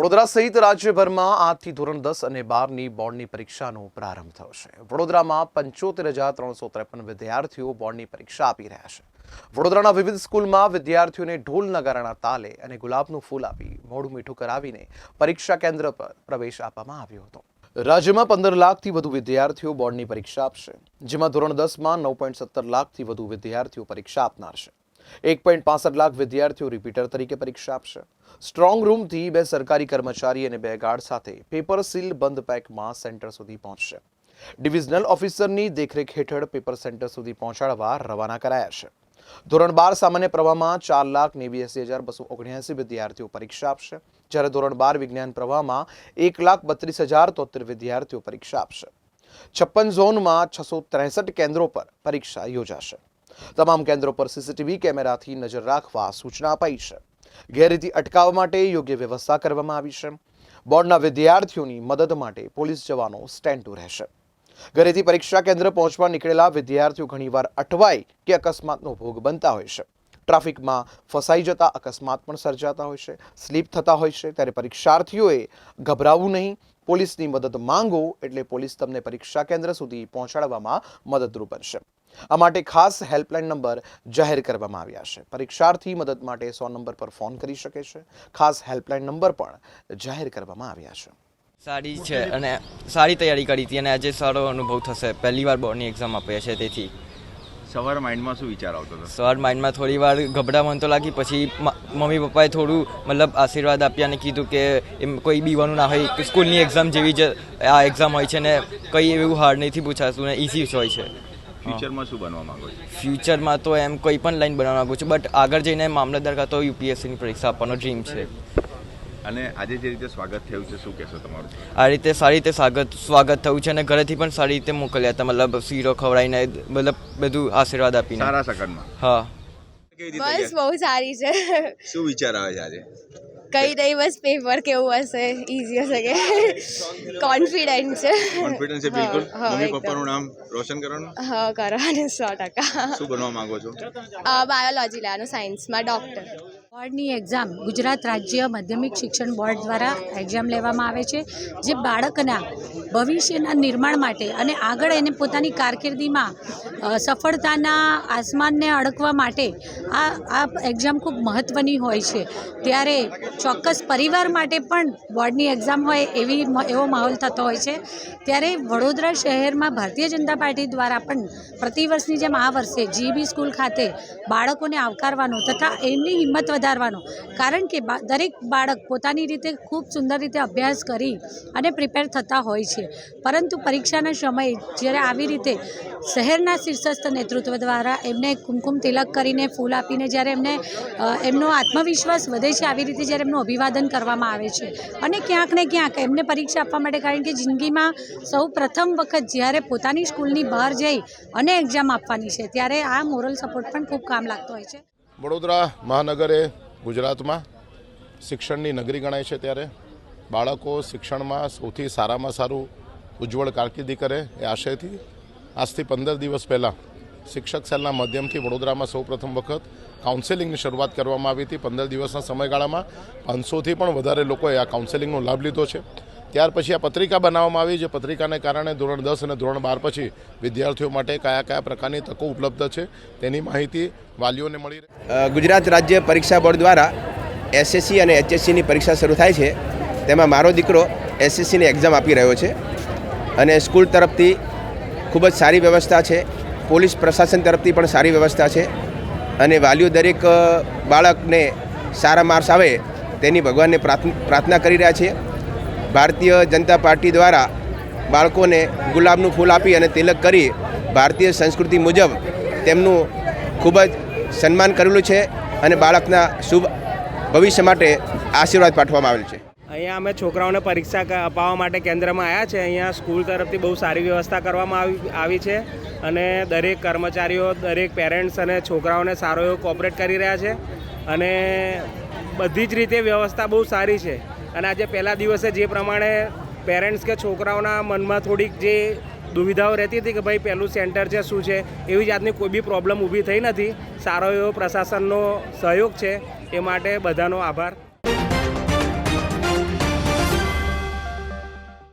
વડોદરા સહિત રાજ્યભરમાં આજથી ધોરણ દસ અને બારની બોર્ડની પરીક્ષાનો પ્રારંભ થયો છે. વડોદરામાં પંચોતેર હજાર ત્રણસો ત્રેપન વિદ્યાર્થીઓ બોર્ડની પરીક્ષા આપી રહ્યા છે. વડોદરાના વિવિધ સ્કૂલમાં વિદ્યાર્થીઓને ઢોલ નગારાના તાલે અને ગુલાબનું ફૂલ આપી મોઢું મીઠું કરાવીને પરીક્ષા કેન્દ્ર પર પ્રવેશ આપવામાં આવ્યો હતો. રાજ્યમાં પંદર લાખથી વધુ વિદ્યાર્થીઓ બોર્ડની પરીક્ષા આપશે, જેમાં ધોરણ દસમાં નવ પોઈન્ટ સત્તર લાખથી વધુ વિદ્યાર્થીઓ પરીક્ષા આપનાર છે. એક પોઈન્ટ પાસઠ લાખ વિદ્યાર્થીઓ રિપીટર તરીકે પરીક્ષા આપશે. સ્ટ્રોંગ રૂમથી બે સરકારી કર્મચારી અને બે ગાર્ડ સાથે પેપર સીલ બંધ પેકમાં સેન્ટર સુધી પહોંચશે. ડિવિઝનલ ઓફિસરની દેખરેખ હેઠળ પેપર સેન્ટર સુધી પહોંચાડવા રવાના કરાયા છે. ધોરણ બાર સામાન્ય પ્રવાહમાં ચાર લાખ નેવ્યાસી હજાર બસો ઓગણ્યાસી વિદ્યાર્થીઓ પરીક્ષા આપશે. જ્યારે ધોરણ બાર વિજ્ઞાન પ્રવાહમાં એક લાખ બત્રીસ હજાર તોતેર વિદ્યાર્થીઓ પરીક્ષા આપશે. છપ્પન ઝોનમાં છસો ત્રેસઠ કેન્દ્રો પર પરીક્ષા યોજાશે. તમામ કેન્દ્રો પર સીસીટીવી કેમેરાથી નજર રાખવા સૂચના અપાઈ છે. ગેરરીતિ અટકાવવા માટે યોગ્ય વ્યવસ્થા કરવામાં આવી છે. બોર્ડના વિદ્યાર્થીઓની મદદ માટે પોલીસ જવાનો સ્ટેન્ડ ટુ રહેશે. ઘરેથી પરીક્ષા કેન્દ્ર પહોંચવા નીકળેલા વિદ્યાર્થીઓ ઘણીવાર અટવાઈ કે અકસ્માતનો ભોગ બનતા હોય છે. ટ્રાફિકમાં ફસાઈ જતા અકસ્માત પણ સર્જાતા હોય છે. સ્લીપ થતા હોય છે. ત્યારે પરીક્ષાર્થીઓએ ગભરાવું નહીં. પોલીસની મદદ માંગો એટલે પોલીસ તમને પરીક્ષા કેન્દ્ર સુધી પહોંચાડવામાં મદદરૂપ બનશે. આ માટે ખાસ હેલ્પલાઇન નંબર જાહેર કરવામાં આવ્યા છે. પરીક્ષાર્થી મદદ માટે સો નંબર પર ફોન કરી શકે છે. ખાસ હેલ્પલાઇન નંબર પણ જાહેર કરવામાં આવ્યા છે. સારી છે અને સારી તૈયારી કરી હતી અને આજે સારો અનુભવ થશે. પહેલી વાર બોર્ડની એક્ઝામ આપીએ છે તેથી. સવાર માઇન્ડમાં શું વિચાર આવતો હતો? સવાર માઇન્ડમાં થોડી વાર ગભરામણ તો લાગી પછી મમ્મી પપ્પાએ થોડું મતલબ આશીર્વાદ આપ્યા અને કીધું કે એમ કોઈ બીવાનું ના હોય કે સ્કૂલની એક્ઝામ જેવી જ આ એક્ઝામ હોય છે ને કંઈ એવું હાર્ડ નથી પૂછાતું ને ઇઝી જ હોય છે. ફ્યુચરમાં શું બનવા માંગો છો? ફ્યુચરમાં તો એમ કોઈ પણ લાઈન બનાવવા માગું છું બટ આગળ જઈને મામલતદાર કાં તો યુપીએસસીની પરીક્ષા આપવાનો ડ્રીમ છે. અને આજે જે રીતે સ્વાગત થયું છે શું કહેશો તમારું? આ રીતે સારી રીતે સ્વાગત સ્વાગત થયું છે અને ઘરેથી પણ સારી રીતે મોકલ્યા હતા મતલબ શીરો ખવડાવીને મતલબ બધું આશીર્વાદ આપીને. સારા સગનમાં? હા. બસ બહુ સારી છે. શું વિચાર આવે છે આજે? કઈ નહીં બસ પેપર કેવું હશે. ઈઝી હશે કે કોન્ફિડન્ટ છે કોન્ફિડન્સ છે બિલકુલ મમ્મી પપ્પાનું નામ રોશન કરવાનું? હા કરવાનું સો ટકા. શું બનવા માંગો છો? બાયોલોજી લેવાનું સાયન્સમાં ડૉક્ટર. બોર્ડની એક્ઝામ ગુજરાત રાજ્ય માધ્યમિક શિક્ષણ બોર્ડ દ્વારા એક્ઝામ લેવામાં આવે છે, જે બાળકના ભવિષ્યના નિર્માણ માટે અને આગળ એને પોતાની કારકિર્દીમાં સફળતાના આસમાનને અડકવા માટે આ આ એક્ઝામ ખૂબ મહત્ત્વની હોય છે. ત્યારે ચોક્કસ પરિવાર માટે પણ બોર્ડની એક્ઝામ હોય એવી એવો માહોલ થતો હોય છે. ત્યારે વડોદરા શહેરમાં ભારતીય જનતા પાર્ટી દ્વારા પણ પ્રતિવર્ષની જેમ આ વર્ષે જીબી સ્કૂલ ખાતે બાળકોને આવકારવાનો તથા એમની હિંમત વધારવાનો. કારણ કે દરેક બાળક પોતાની રીતે ખૂબ સુંદર રીતે અભ્યાસ કરી અને પ્રિપેર થતા હોય છે. પરંતુ પરીક્ષાના સમયે જ્યારે આવી રીતે શહેરના શીર્ષસ્થ નેતૃત્વ દ્વારા એમને કુમકુમ તિલક કરીને ફૂલ આપીને જ્યારે એમને એમનો આત્મવિશ્વાસ વધે છે આવી રીતે જ્યારે એમનું અભિવાદન કરવામાં આવે છે. અને ક્યાંક ને ક્યાંક એમને પરીક્ષા આપવા માટે કારણ કે જિંદગીમાં સૌ પ્રથમ વખત જ્યારે પોતાની સ્કૂલની બહાર જઈ અને એક્ઝામ આપવાની છે, ત્યારે આ મોરલ સપોર્ટ પણ ખૂબ કામ લાગતો હોય છે. વડોદરા મહાનગર એ ગુજરાતમાં શિક્ષણની નગરી ગણાય છે ત્યારે. બાળકો શિક્ષણમાં સૌથી સારામાં સારું ઉજ્જવળ કારકિર્દી કરે એ આશયથી આજથી પંદર દિવસ પહેલાં શિક્ષક સેલના માધ્યમથી વડોદરામાં સૌ પ્રથમ વખત કાઉન્સેલિંગની શરૂઆત કરવામાં આવી હતી. પંદર દિવસના સમયગાળામાં પાંચસોથી પણ વધારે લોકોએ આ કાઉન્સેલિંગનો લાભ લીધો છે. ત્યાર પછી આ પત્રિકા બનાવવામાં આવી જે પત્રિકાને કારણે ધોરણ દસ અને ધોરણ બાર પછી વિદ્યાર્થીઓ માટે કયા કયા પ્રકારની તકો ઉપલબ્ધ છે તેની માહિતી વાલીઓને મળી ગુજરાત રાજ્ય પરીક્ષા બોર્ડ દ્વારા એસએસસી અને એચએસસીની પરીક્ષા શરૂ થાય છે. તેમાં મારો દીકરો એસએસસીની એક્ઝામ આપી રહ્યો છે અને સ્કૂલ તરફથી ખૂબ જ સારી વ્યવસ્થા છે. પોલીસ પ્રશાસન તરફથી પણ સારી વ્યવસ્થા છે અને વાલીઓ દરેક બાળકને સારા માર્ક્સ આવે તેની ભગવાનને પ્રાર્થ- પ્રાર્થના કરી રહ્યા છે. ભારતીય જનતા પાર્ટી દ્વારા બાળકોને ગુલાબનું ફૂલ આપી અને તિલક કરી ભારતીય સંસ્કૃતિ મુજબ તેમનું ખૂબ જ સન્માન કરેલું છે અને બાળકના શુભ ભવિષ્ય માટે આશીર્વાદ પાઠવવામાં આવેલ છે. અહીંયા અમે છોકરાઓને પરીક્ષા અપાવવા માટે કેન્દ્રમાં આવ્યા છે. અહીંયા સ્કૂલ તરફથી બહુ સારી વ્યવસ્થા કરવામાં આવી આવી છે અને દરેક કર્મચારીઓ, દરેક પેરેન્ટ્સ અને છોકરાઓને સારો એવો કોઓપરેટ કરી રહ્યા છે અને બધી જ રીતે વ્યવસ્થા બહુ સારી છે. અને આજે પહેલા દિવસે જે પ્રમાણે પેરેન્ટ્સ કે છોકરાઓના મનમાં થોડીક જે દુવિધાઓ રહેતી હતી કે ભાઈ પહેલું સેન્ટર છે, શું છે, એવી જાતની કોઈ બી પ્રોબ્લેમ ઊભી થઈ નથી. સારો એવો પ્રશાસનનો સહયોગ છે. એ માટે બધાનો આભાર.